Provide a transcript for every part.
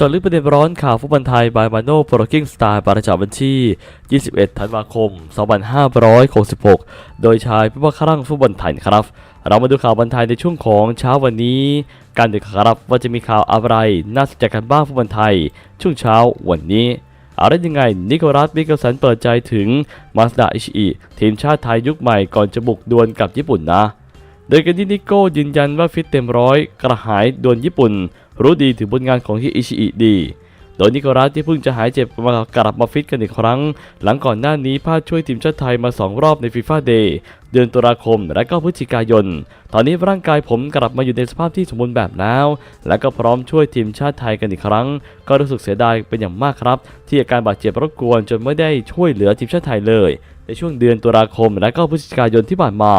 จาะลึกประเด็นร้อนข่าวฟุตบอลไทยบายมาโน่โปรกิ้งสไตล์ประจำวันที่ 21 ธันวาคม 2566 โดยชายผู้ว่าครั่งฟุตบอลไทยครับ เรามาดูข่าวบอลไทยในช่วงของเช้าวันนี้ การดึกครับว่าจะมีข่าวอะไรน่าสนใจกันบ้างฟุตบอลไทย ช่วงเช้าวันนี้อะไรยังไง นิโคลัสมิเกลสันเปิดใจถึงมาสดาอิชิอิทีมชาติไทยยุคใหม่ก่อนจะบุกดวลกับญี่ปุ่นนะ โดยกันที่นิโก้ยืนยันว่าฟิตเต็มร้อยกระหายดวลญี่ปุ่น รู้ดีถึงผลงานของฮิอิชิอิดี โดยนิโคลัสที่เพิ่งจะหายเจ็บมากลับมาฟิตกันอีกครั้ง หลังก่อนหน้านี้พลาดช่วยทีมชาติไทยมา 2 รอบในฟีฟ่าเดย์เดือนตุลาคมและก็พฤศจิกายน ตอนนี้ร่างกายผมกลับมาอยู่ในสภาพที่สมบูรณ์แบบแล้ว และก็พร้อมช่วยทีมชาติไทยกันอีกครั้ง ก็รู้สึกเสียดายเป็นอย่างมากครับ ที่อาการบาดเจ็บรบกวนจนไม่ได้ช่วยเหลือทีมชาติไทยเลย ในช่วงเดือนตุลาคมและก็พฤศจิกายนที่ผ่านมา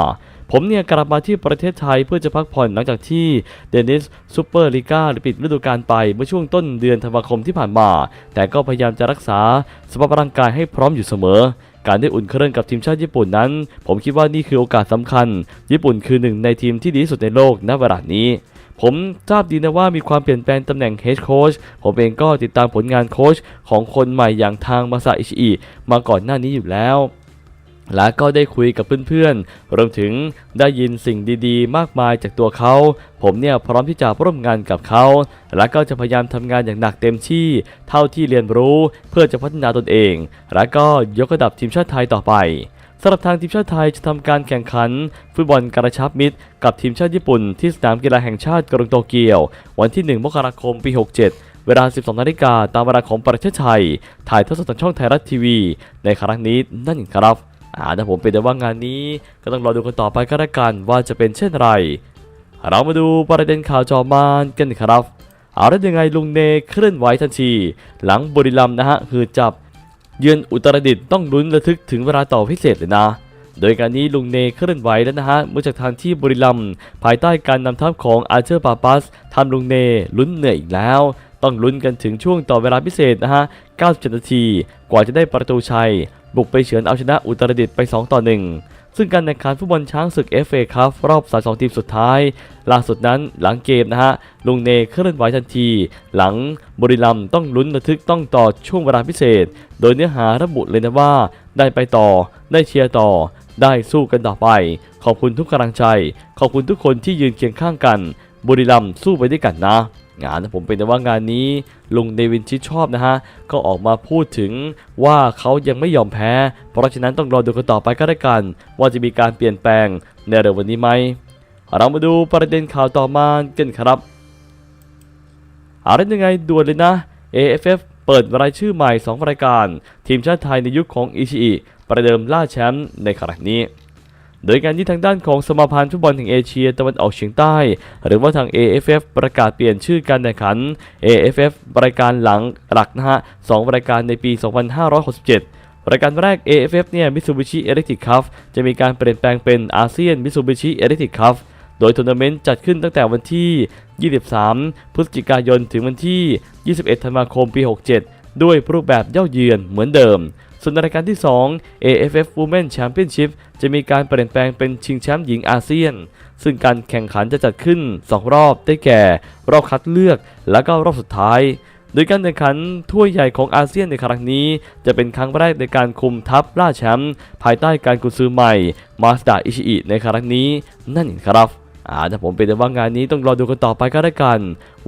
ผมเนี่ยกลับมาที่ประเทศไทยเพื่อจะพักผ่อนหลังจากที่เดนิสซูเปอร์ลีกาปิดฤดูกาลไปเมื่อช่วงต้นเดือนธันวาคมที่ผ่านมา แต่ก็พยายามจะรักษาสภาพร่างกายให้พร้อมอยู่เสมอการได้อุ่นเครื่องกับทีมชาติญี่ปุ่นนั้น ผมคิดว่านี่คือโอกาสสำคัญ ญี่ปุ่นคือหนึ่งในทีมที่ดีที่สุดในโลกณเวลานี้ ผมทราบดีนะว่ามีความเปลี่ยนแปลงตำแหน่งเฮดโค้ชผมเองก็ติดตามผลงานโค้ชของคนใหม่อย่างทางมาซาอิชิอิมาก่อนหน้านี้อยู่แล้ว และก็ได้คุยกับเพื่อนๆ รวมถึงได้ยินสิ่งดีๆ มากมายจากตัวเขา ผมเนี่ยพร้อมที่จะร่วมงานกับเขา และก็จะพยายามทำงานอย่างหนักเต็มที่ เท่าที่เรียนรู้เพื่อจะพัฒนาตนเอง และก็ยกระดับทีมชาติไทยต่อไปสำหรับทางทีมชาติไทยจะทำการแข่งขัน ฟุตบอลกระชับมิตร กับทีมชาติญี่ปุ่นที่สนามกีฬาแห่งชาติกรุงโตเกียว วันที่ 1 มกราคม ปี 67เวลา 12 นาฬิกาตามเวลาของประเทศไทย ถ่ายทอดสดทางช่องไทยรัฐทีวี ในครั้งนี้นั่นเองครับ อ่าถ้าผมเป็นแต่ว่างานนี้ก็ต้องรอดูกันต่อไปก็แล้วกันว่าจะเป็นเช่นไร เรามาดูประเด็นข่าวจอมานกันครับ เอาแล้วยังไงลุงเนเคลื่อนไหวทันที หลังบุรีรัมนะฮะคือจับ เยือนอุตรดิตถ์ต้องลุ้นระทึกถึงเวลาต่อพิเศษเลยนะโดยการนี้ลุงเนเคลื่อนไหวแล้วนะฮะเมื่อจากทางที่บุรีรัมภายใต้การนำทัพของอาร์เชอร์ปาปัสทำลุงเนลุ้นเหนื่อยอีกแล้ว ต้องลุ้นกันถึงช่วงต่อเวลาพิเศษนะฮะ 97 นาที กว่าจะได้ประตูชัย บุกไปเฉือนเอาชนะอุตรดิตถ์ไป 2 ต่อ 1 ซึ่งการแข่งขันฟุตบอลช้างศึก FA ครับรอบ 32 ทีมสุดท้าย ล่าสุดนั้นหลังเกมนะฮะ ลุงเนเคลื่อนไหวทันที หลังบุรีรัมต้องลุ้นระทึกต้องต่อช่วงเวลาพิเศษ โดยเนื้อหาระบุเลยนะว่า ได้ไปต่อ ได้เชียร์ต่อ ได้สู้กันต่อไป ขอบคุณทุกกำลังใจ ขอบคุณทุกคนที่ยืนเคียงข้างกัน บุรีรัมสู้ไปด้วยกันนะ งานผมเป็นแต่ว่างานนี้ลุงเดวินชิดชอบนะฮะ ก็ออกมาพูดถึงว่าเขายังไม่ยอมแพ้ เพราะฉะนั้นต้องรอดูกันต่อไปก็ได้กัน ว่าจะมีการเปลี่ยนแปลงในเร็ววันนี้ไหม เรามาดูประเด็นข่าวต่อมากันครับอะไรยังไงด่วนเลยนะ AFF เปิดรายชื่อใหม่ 2 รายการ ทีมชาติไทยในยุคของอิชิอิประเดิมล่าแชมป์ในครั้งนี้ โดยการที่ทางด้านของสมาพันธ์ฟุตบอลแห่งเอเชียตะวันออกเฉียงใต้ หรือว่าทาง AFF ประกาศเปลี่ยนชื่อการแข่งขัน AFF รายการหลังหลักนะฮะสองรายการในปี 2567รายการแรก AFF เนี่ย Mitsubishi Electric Cup จะมีการเปลี่ยนแปลงเป็นอาเซียน Mitsubishi Electric Cup โดยทัวร์นาเมนต์จัดขึ้นตั้งแต่วันที่ 23 พฤศจิกายนถึงวันที่ 21 ธันวาคมปี 67 ด้วยรูปแบบเย่าเยือนเหมือนเดิม ส่วนในรายการที่ 2 AFF Women Championship จะมีการเปลี่ยนแปลงเป็นชิงแชมป์หญิงอาเซียน ซึ่งการแข่งขันจะจัดขึ้น 2 รอบได้แก่ รอบคัดเลือก และก็รอบสุดท้าย โดยการแข่งขันถ้วยใหญ่ของอาเซียนในครั้งนี้ จะเป็นครั้งแรกในการคุมทัพล่าแชมป์ภายใต้การกุซือใหม่มาสดาอิชิอิในครั้งนี้ นั่นเองครับอ่าถ้าผมเป็นแต่ว่างานนี้ต้องรอดูกันต่อไปก็ได้กัน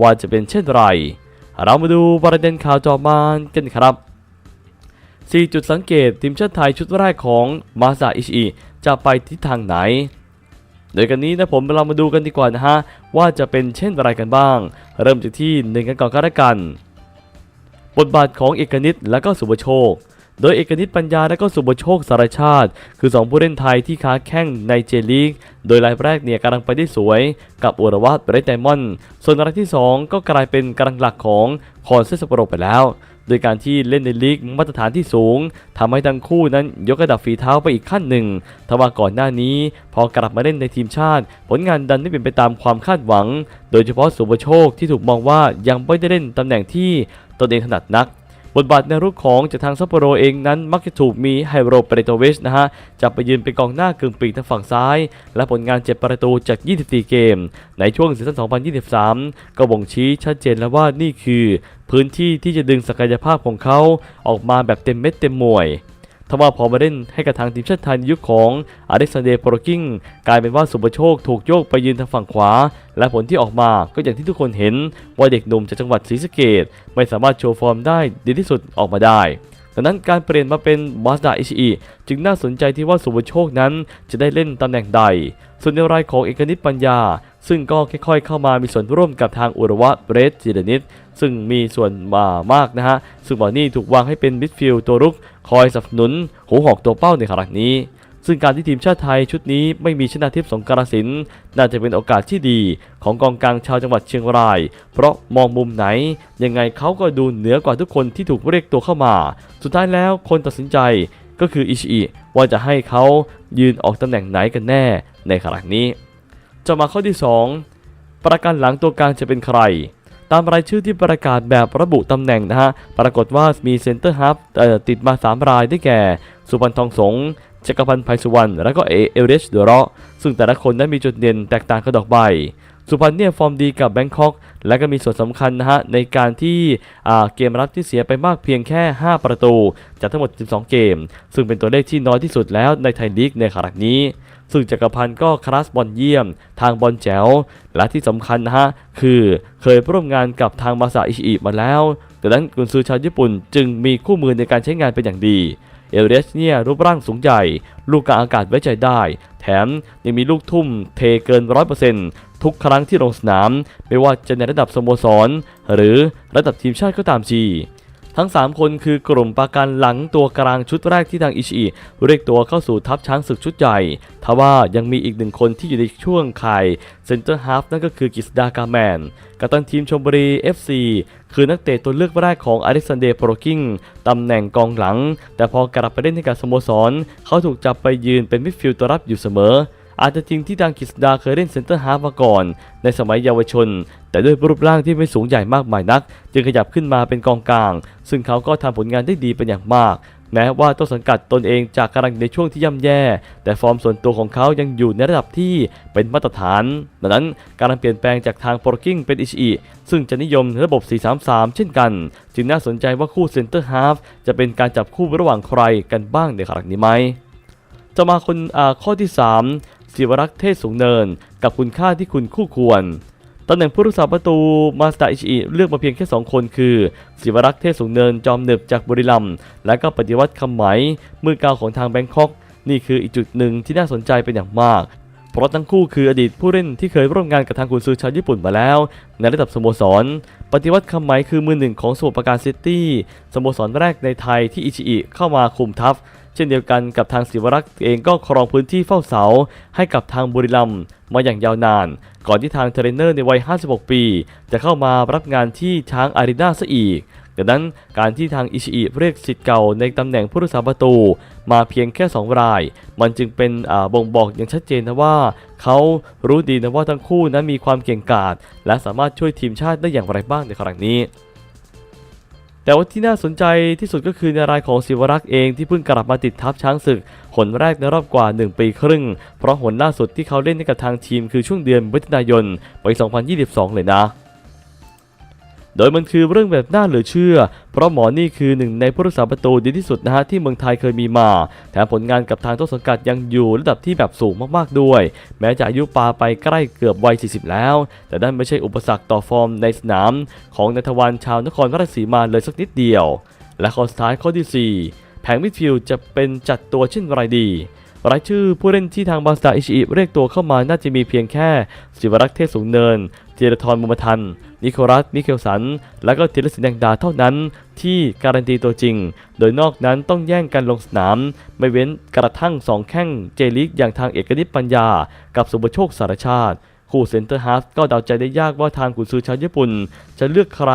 ว่าจะเป็นเช่นไร เรามาดูประเด็นข่าวจอมานกันครับ 4 จุดสังเกตทีมชาติไทยชุดแรกของมาซาอิชิจะไปทิศทางไหน โดยกันนี้นะผมเรามาดูกันดีกว่านะฮะ ว่าจะเป็นเช่นไรกันบ้าง เริ่มจากที่หนึ่งกันก่อนก็แล้วกัน บทบาทของเอกนิตและก็สุบโชค โดยเอกนิตปัญญาและก็สุบโชคสารชาติ คือ 2 ผู้เล่นไทยที่ค้าแข่งในเจลีก โดยรายแรกเนี่ยกำลังไปได้สวย กับอุรวัตเรดไดมอนด์ส่วนรายที่ 2 ก็กลายเป็นกำลังหลักของคอนเซสโปโรไปแล้ว โดยการที่เล่นในลีกมาตรฐานที่สูงทำให้ทั้งคู่นั้นยกระดับฝีเท้าไปอีกขั้นหนึ่งทว่าก่อนหน้านี้ พอกลับมาเล่นในทีมชาติ ผลงานดันไม่เป็นไปตามความคาดหวัง โดยเฉพาะสุภโชคที่ถูกมองว่ายังไม่ได้เล่นตำแหน่งที่ตนเองถนัดนัก บทบาทในรูปของจากทางซัปโปโรเองนั้นมักจะถูกมีไฮโรเปเรโตวิชนะฮะจับไปยืนเป็นกองหน้ากึ่งปีกทางฝั่งซ้าย และผลงาน 7 ประตูจาก 24 เกม ในช่วงซีซั่น 2023 ก็บ่งชี้ชัดเจนแล้วว่านี่คือ พื้นที่ที่จะดึงศักยภาพของเขาออกมาแบบเต็มเม็ดเต็มหน่วย ทว่าพอมาเล่นให้กับทางทีมชาติไทยในยุคของอเล็กซานเดร์โปรกิงกลายเป็นว่าสุปโชคถูกโยกไปยืนทางฝั่งขวา และผลที่ออกมาก็อย่างที่ทุกคนเห็นว่าเด็กหนุ่มจากจังหวัดศรีสะเกดไม่สามารถโชว์ฟอร์มได้ดีที่สุดออกมาได้ดังนั้นการเปลี่ยนมาเป็นบาสดาอิชิอิจึงน่าสนใจที่ว่าสุปโชคนั้นจะได้เล่นตำแหน่งใด ส่วนในรายของเอกนิตปัญญา ซึ่งก็ค่อยๆเข้ามามีส่วนร่วมกับทางอุรวะเบรสจิรนิตซึ่งมีส่วนมามากนะฮะ ซึ่งบอลนี่ถูกวางให้เป็นมิดฟิลด์ตัวรุก คอยสนับสนุนหูหอกตัวเป้าในขณะนี้ ซึ่งการที่ทีมชาติไทยชุดนี้ไม่มีชนาทิพย์สงกรานต์สินน่าจะเป็นโอกาสที่ดี ของกองกลางชาวจังหวัดเชียงราย เพราะมองมุมไหน ยังไงเขาก็ดูเหนือกว่าทุกคนที่ถูกเรียกตัวเข้ามา สุดท้ายแล้วคนตัดสินใจก็คืออิชิอิว่าจะให้เขายืนออกตำแหน่งไหนกันแน่ในขณะนี้ จะมาข้อที่ 2 ประกันหลังตัวกลางจะเป็นใคร ตามรายชื่อที่ประกาศแบบระบุตำแหน่งนะฮะ ปรากฏว่ามีเซนเตอร์ฮับติดมา 3 รายได้แก่ สุพรรณทองสงจักรพันธ์ไพสุวรรณและก็เอเอเรชเดอร์ซึ่งแต่ละคนนั้นมีจุดเด่นแตกต่างกันออกไป สุพรรณเนี่ยฟอร์มดีกับแบงคอกและก็มีส่วนสำคัญนะฮะในการที่เกมรับที่เสียไปมากเพียงแค่ 5 ประตู จากทั้งหมด 12 เกม ซึ่งเป็นตัวเลขที่น้อยที่สุดแล้วในไทยลีกในขณะนี้ ซึ่งจักรพันธ์ก็คลาสบอลเยี่ยม ทางบอลแจ๋ว และที่สำคัญนะฮะคือเคยร่วมงานกับทางมาซาอิชิอิมาแล้วดังนั้นกุนซือชาวญี่ปุ่นจึงมีคู่มือในการใช้งานเป็นอย่างดี เอลเรสเนี่ยรูปร่างสูงใหญ่ ลูกกลางอากาศไว้ใจได้ แถมยังมีลูกทุ่มเทเกินร้อยเปอร์เซนต์ทุกครั้งที่ลงสนาม ไม่ว่าจะในระดับสโมสร หรือระดับทีมชาติก็ตามที ทั้ง 3 คนคือกลุ่มปะกันหลังตัวกลางชุดแรกที่ทางอิชิอิเรียกตัวเข้าสู่ทัพช้างศึกชุดใหญ่ทว่ายังมีอีกหนึ่งคนที่อยู่ในช่วงไข่เซนเตอร์ฮาฟนั่นก็คือกฤษดากาแมนกัปตันทีมชมบุรี FC คือนักเตะตัวเลือกแรกของอเล็กซานเดร์โปรกิงตำแหน่งกองหลัง แต่พอกลับไปเล่นให้กับสโมสร เขาถูกจับไปยืนเป็นมิดฟิลด์ตัวรับอยู่เสมอ อาจจะจริงที่ดังกฤษดาเคยเล่นเซนเตอร์ฮาฟมาก่อน ในสมัยเยาวชน แต่ด้วยรูปร่างที่ไม่สูงใหญ่มากมายนัก จึงขยับขึ้นมาเป็นกองกลาง ซึ่งเขาก็ทำผลงานได้ดีเป็นอย่างมากแม้ว่าต้นสังกัดตนเองจากกำลังในช่วงที่ย่ำแย่ แต่ฟอร์มส่วนตัวของเขายังอยู่ในระดับที่เป็นมาตรฐาน ดังนั้นการเปลี่ยนแปลงจากทางโปรกิ้งเป็นอิชิอิซึ่งจะนิยมระบบ 4-3-3 เช่นกัน จึงน่าสนใจว่าคู่เซนเตอร์ฮาฟจะเป็นการจับคู่ระหว่างใครกันบ้างในครั้งนี้ไหมจะมาคนข้อที่ 3 ศิวรักษ์เทศสูงเนิน กับคุณค่าที่คุณคู่ควรตำแหน่งผู้รักษาประตูมาสตาอิชิเลือกมาเพียงแค่ 2 คนคือศิวรักษ์เทศสูงเนินจอมหนึบจากบุรีรัมย์และก็ปฏิวัติคำไหมมือกาวของทางแบงคอก นี่คืออีกจุดหนึ่งที่น่าสนใจเป็นอย่างมาก เพราะทั้งคู่คืออดีตผู้เล่นที่เคยร่วมงานกับทางกุนซือชาวญี่ปุ่นมาแล้ว ในระดับสโมสร ปฏิวัติคำไหมคือมือหนึ่งของสมุทรปราการซิตี้สโมสรแรกในไทยที่อิชิอิเข้ามาคุมทัพ เช่นเดียวกันกับทางศิวรักษ์เองก็ครองพื้นที่เฝ้าเสา ให้กับทางบุรีรัมย์มาอย่างยาวนาน ก่อนที่ทางเทรนเนอร์ในวัย 56 ปี จะเข้ามารับงานที่ช้างอารีนาซะอีกดังนั้นการที่ทางอิชิอิเรียกสิทธิ์เก่าในตำแหน่งผู้รักษาประตู มาเพียงแค่ 2 ราย มันจึงเป็นบ่งบอกอย่างชัดเจนนะว่า เขารู้ดีนะว่าทั้งคู่นั้นมีความเก่งกาจและสามารถช่วยทีมชาติได้อย่างไรบ้างในครั้งนี้ แต่ว่าที่น่าสนใจที่สุดก็คือในรายของศิวรักษ์เองที่เพิ่งกลับมาติดทัพช้างศึก หนแรกในรอบกว่า 1 ปีครึ่ง เพราะหนล่าสุดที่เขาเล่นให้กับทางทีมคือช่วงเดือนมิถุนายนปี 2022 เลยนะ โดยมันคือเรื่องแบบน่าเหลือเชื่อ เพราะหมอนี่คือหนึ่งในผู้รักษาประตูดีที่สุดนะฮะที่เมืองไทยเคยมีมา แถมผลงานกับทางต้นสังกัดยังอยู่ระดับที่แบบสูงมากๆด้วย แม้จะอายุปาไปใกล้เกือบวัย 40 แล้ว แต่นั่นไม่ใช่อุปสรรคต่อฟอร์มในสนาม ของนัทวันชาวนครราชสีมาเลยสักนิดเดียว และข้อสุดท้ายข้อที่ 4 แผงมิดฟิลด์จะเป็นจัดตัวเช่นไรดี รายชื่อผู้เล่นที่ทางบาสตาอิชิอิเรียกตัวเข้ามาน่าจะมีเพียงแค่ศิวรักษ์เทศสูงเนิน เจรทรมุมทัน นิโคลัส มิเคลสัน และก็ธีรศิลป์แดงดาเท่านั้น ที่การันตีตัวจริง โดยนอกนั้นต้องแย่งกันลงสนาม ไม่เว้นกระทั่งสองแข้งเจลิกอย่างทางเอกนิตปัญญา กับสุบโชคสารชาติคู่เซนเตอร์ฮาฟก็เดาใจได้ยากว่าทางกุนซือชาวญี่ปุ่น จะเลือกใคร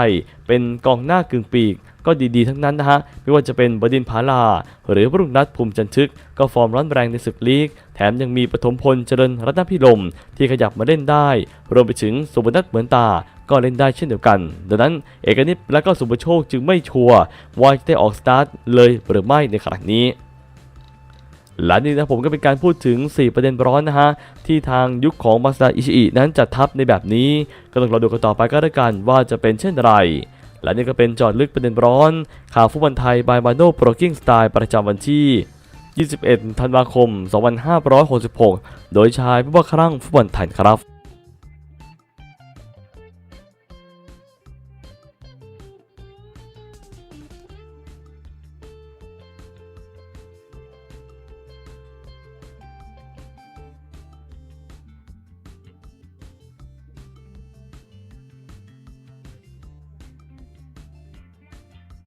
เป็นกองหน้ากึ่งปีก ก็ดีๆทั้งนั้นนะฮะ ไม่ว่าจะเป็นบดินผาลา หรือรุ่งนัทภูมิจันทึก ก็ฟอร์มร้อนแรงในศึกลีก แถมยังมีปฐมพลเจริญรัตนพิรมที่ขยับมาเล่นได้ รวมไปถึงสุบนัทเหมือนตาก็เล่นได้เช่นเดียวกัน ดังนั้นเอกนิตและก็สุภโชคจึงไม่ชัวร์ว่าจะได้ออกสตาร์ทเลยหรือไม่ในขณะนี้และนี่นะผมก็เป็นการพูดถึง 4 ประเด็นร้อนนะฮะ ที่ทางยุคของมาซาอิชิอินั้นจัดทัพในแบบนี้ ก็ต้องรอดูกันต่อไปก็แล้วกันว่าจะเป็นเช่นไร และนี่ก็เป็นจอดลึกประเด็นร้อน ข่าวฟุตบอลไทยบายมาโนโปรกิ้งสไตล์ประจำวันที่ 21 ธันวาคม 2566 โดยชายผู้ว่าครั่งฟุตบอลไทยครับ